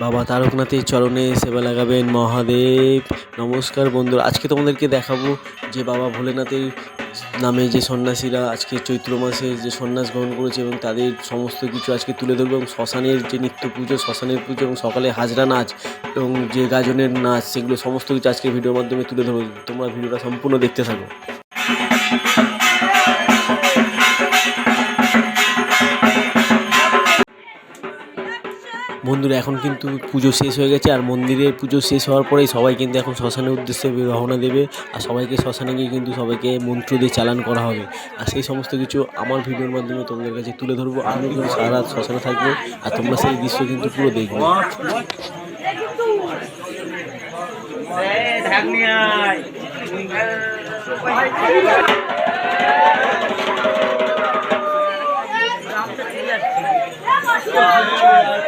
বাবা তারকনাথের চরণে সেবা লাগাবেন মহাদেব। নমস্কার বন্ধুরা আজকে তোমাদেরকে দেখাবো যে বাবা ভোলেনাথের নামে যে সন্ন্যাসীরা আজকে চৈত্র মাসে যে সন্ন্যাস গ্রহণ করেছে এবং তাদের সমস্ত কিছু আজকে তুলে ধরবে এবং শ্মশানের যে নিত্য পুজো, শ্মশানের পুজো এবং সকালে হাজরা নাচ এবং যে গাজনের নাচ, সেগুলো সমস্ত কিছু আজকে ভিডিওর মাধ্যমে তুলে ধরবে। তোমরা ভিডিওটা সম্পূর্ণ দেখতে থাকো। বন্ধুরা, এখন কিন্তু পুজো শেষ হয়ে গেছে আর মন্দিরে পুজো শেষ হওয়ার পরেই সবাই কিন্তু এখন শ্মশানের উদ্দেশ্যে রওনা দেবে আর সবাইকে শ্মশানে গিয়ে কিন্তু সবাইকে মন্ত্র দিয়ে চালান করা হবে। আর সেই সমস্ত কিছু আমার ভিডিওর মাধ্যমে তোমাদের কাছে তুলে ধরবো। আমি কিন্তু সারা রাত শ্মশানে থাকব আর তোমরা সেই দৃশ্য কিন্তু পুরো দেখবে। সবাই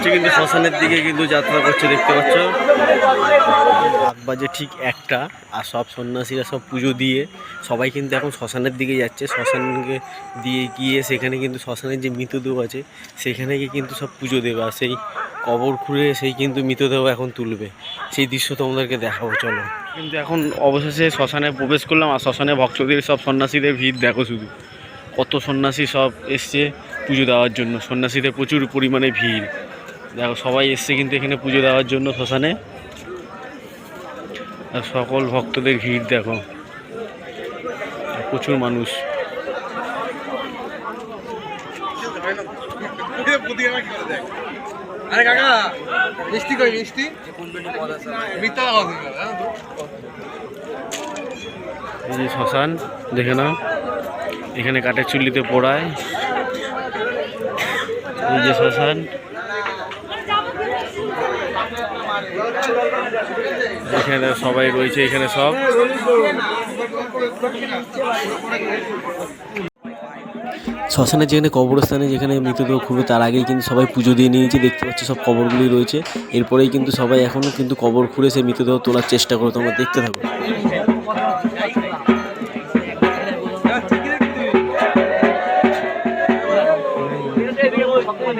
যাচ্ছে কিন্তু শ্মশানের দিকে কিন্তু যাত্রা করছে, দেখতে পাচ্ছ। বাজে ঠিক একটা, আর সব সন্ন্যাসীরা সব পুজো দিয়ে সবাই কিন্তু এখন শ্মশানের দিকে যাচ্ছে। শ্মশানকে দিয়ে গিয়ে সেখানে কিন্তু শ্মশানের যে মৃতদেহ আছে, সেখানে গিয়ে কিন্তু সব পুজো দেবে। আর সেই কবর খুঁড়ে সেই কিন্তু মৃতদেহ এখন তুলবে। সেই দৃশ্য তোমাদেরকে দেখাবো, চলো। কিন্তু এখন অবশেষে শ্মশানে প্রবেশ করলাম, আর শ্মশানে ভক্তদের, সব সন্ন্যাসীদের ভিড়, দেখো শুধু। কত সন্ন্যাসী সব এসছে পুজো দেওয়ার জন্য। সন্ন্যাসীদের প্রচুর পরিমাণে ভিড়। দেখো সবাই এসছে কিন্তু এখানে পুজো দেওয়ার জন্য শ্মশানে। আর সকল ভক্তদের ভিড় দেখো। প্রচুর মানুষ। আরে কাকা মিষ্টি কই মিষ্টি? মিথ্যা লাগাও তুমি, জানো তো? এই যে শ্মশান দেখে নাও। এখানে কাঠের চুল্লিতে পোড়ায়। এই যে শ্মশান। এখানে সবাই রয়েছে, এখানে সব। শ্মশানের যেখানে কবরস্থানে যেখানে মৃতদেহ খুবই, তার আগেই কিন্তু সবাই পুজো দিয়ে নিয়েছে, দেখতে পাচ্ছি সব কবরগুলি রয়েছে। এরপরেই কিন্তু সবাই এখনও কিন্তু কবর খুঁড়ে সে মৃতদেহ তোলার চেষ্টা করে, তোমরা দেখতে থাকো।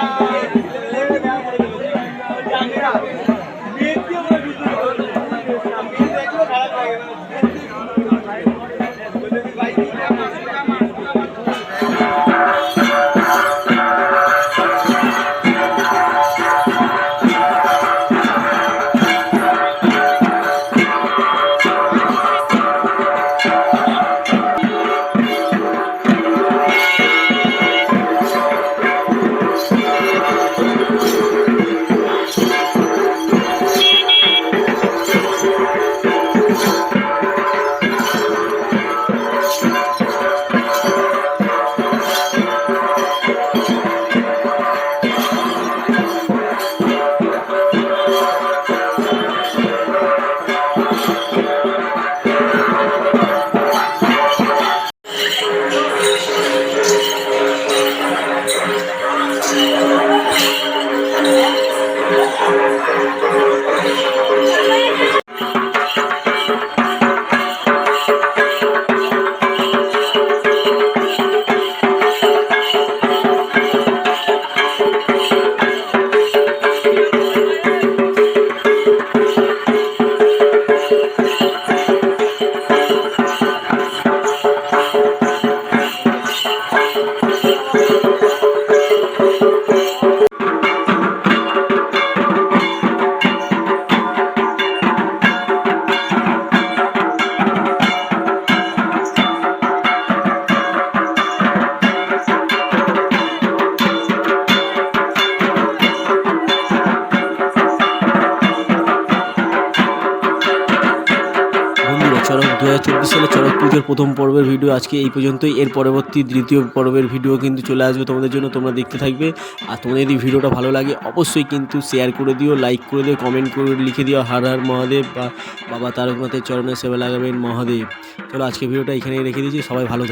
Bye. দু হাজার চব্বিশ সালে চড়ক পুজোর প্রথম পর্বের ভিডিও আজকে এই পর্যন্তই। এর পরবর্তী দ্বিতীয় পর্বের ভিডিও কিন্তু চলে আসবে তোমাদের জন্য, তোমরা দেখতে থাকবে। আর তোমাদের যদি ভিডিওটা ভালো লাগে, অবশ্যই কিন্তু শেয়ার করে দিও লাইক করে দিও কমেন্ট করে লিখে দিও, হার হার মহাদেব বা বাবা তারকনাথের চরণের সেবা লাগাবেন মহাদেব চলো আজকে ভিডিওটা এখানেই রেখে দিয়েছি সবাই ভালো